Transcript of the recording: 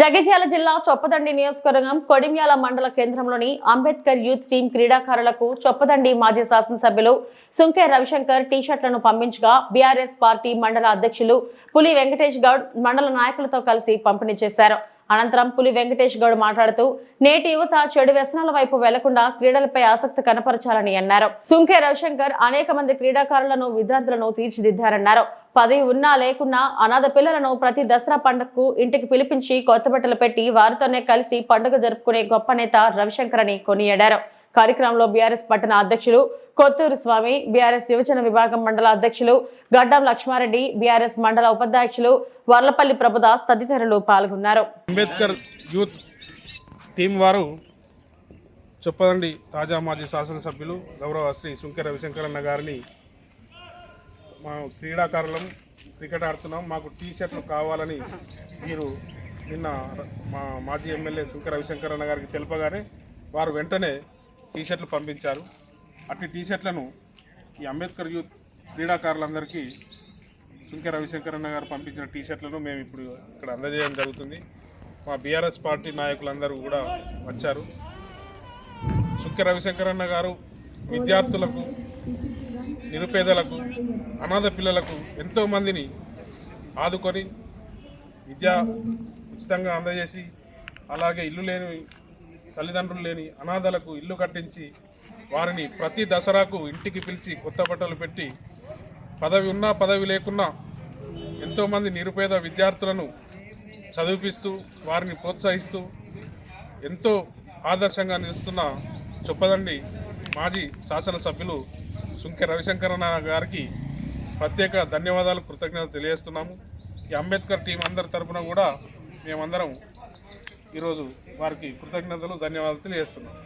జగిత్యాల జిల్లా చొప్పదండి నియోజకవర్గం కొడిమ్యాల మండల కేంద్రంలోని అంబేద్కర్ యూత్ టీం క్రీడాకారులకు చొప్పదండి మాజీ శాసనసభ్యులు సుంకే రవిశంకర్ టీషర్ట్లను పంపించగా బీఆర్ఎస్ పార్టీ మండల అధ్యక్షులు పులి వెంకటేష్ గౌడ్ మండల నాయకులతో కలిసి పంపిణీ చేశారు. అనంతరం పులి వెంకటేష్ గౌడ్ మాట్లాడుతూ నేటి యువత చెడు వ్యసనాల వైపు వెళ్ళకుండా క్రీడలపై ఆసక్తి కనపరచాలని అన్నారు. సుంకే రవిశంకర్ అనేక మంది క్రీడాకారులను విద్యార్థులను తీర్చిదిద్దారన్నారు. పదవి ఉన్నా లేకున్నా అనాథ పిల్లలను ప్రతి దసరా పండుగకు ఇంటికి పిలిపించి కొత్త బట్టలు పెట్టి వారితోనే కలిసి పండుగ జరుపుకునే గొప్ప నేత రవిశంకర్ అని కొనియాడారు. కార్యక్రమంలో బీఆర్ఎస్ పట్టణ అధ్యక్షులు కొత్తూరు స్వామి బీఆర్ఎస్ యువజన విభాగం మండల అధ్యక్షులు గడ్డం లక్ష్మారెడ్డి బీఆర్ఎస్ మండల ఉపాధ్యక్షులు వర్లపల్లి ప్రభుదాస్ తదితరులు పాల్గొన్నారు. అంబేద్కర్ యూత్ టీం వారు చెప్పదండి తాజా మాజీ శాసనసభ్యులు గౌరవ శ్రీ సుంకె రవిశంకరన్న గారిని మా క్రీడాకారులం క్రికెట్ ఆడుతున్నాం. మాకు టీ షర్ట్లు కావాలని మీరు నిన్న మా మాజీ ఎమ్మెల్యే శుఖ రవిశంకర్ అన్న గారికి తెలపగానే వారు వెంటనే టీ షర్ట్లు పంపించారు. అట్టి టీ షర్ట్లను ఈ అంబేద్కర్ యూత్ క్రీడాకారులందరికీ శుంక రవిశంకర్ అన్న గారు పంపించిన టీ షర్ట్లను మేము ఇప్పుడు ఇక్కడ అందజేయడం జరుగుతుంది. మా బీఆర్ఎస్ పార్టీ నాయకులందరూ కూడా వచ్చారు. సుంకె రవిశంకరన్న గారు విద్యార్థులకు నిరుపేదలకు అనాథ పిల్లలకు ఎంతో మందిని ఆదుకొని విద్య ఉచితంగా అందజేసి అలాగే ఇల్లు లేని తల్లిదండ్రులు లేని అనాథలకు ఇల్లు కట్టించి వారిని ప్రతి దసరాకు ఇంటికి పిలిచి కొత్త బట్టలు పెట్టి పదవి ఉన్నా పదవి లేకున్నా ఎంతోమంది నిరుపేద విద్యార్థులను చదివిపిస్తూ వారిని ప్రోత్సహిస్తూ ఎంతో ఆదర్శంగా నిలుస్తున్న చొప్పదండి మాజీ శాసనసభ్యులు సుంకె రవిశంకరన్న గారికి ప్రత్యేక ధన్యవాదాలు కృతజ్ఞతలు తెలియజేస్తున్నాము. ఈ అంబేద్కర్ టీం అందరి తరఫున కూడా మేమందరం ఈరోజు వారికి కృతజ్ఞతలు ధన్యవాదాలు తెలియజేస్తున్నాము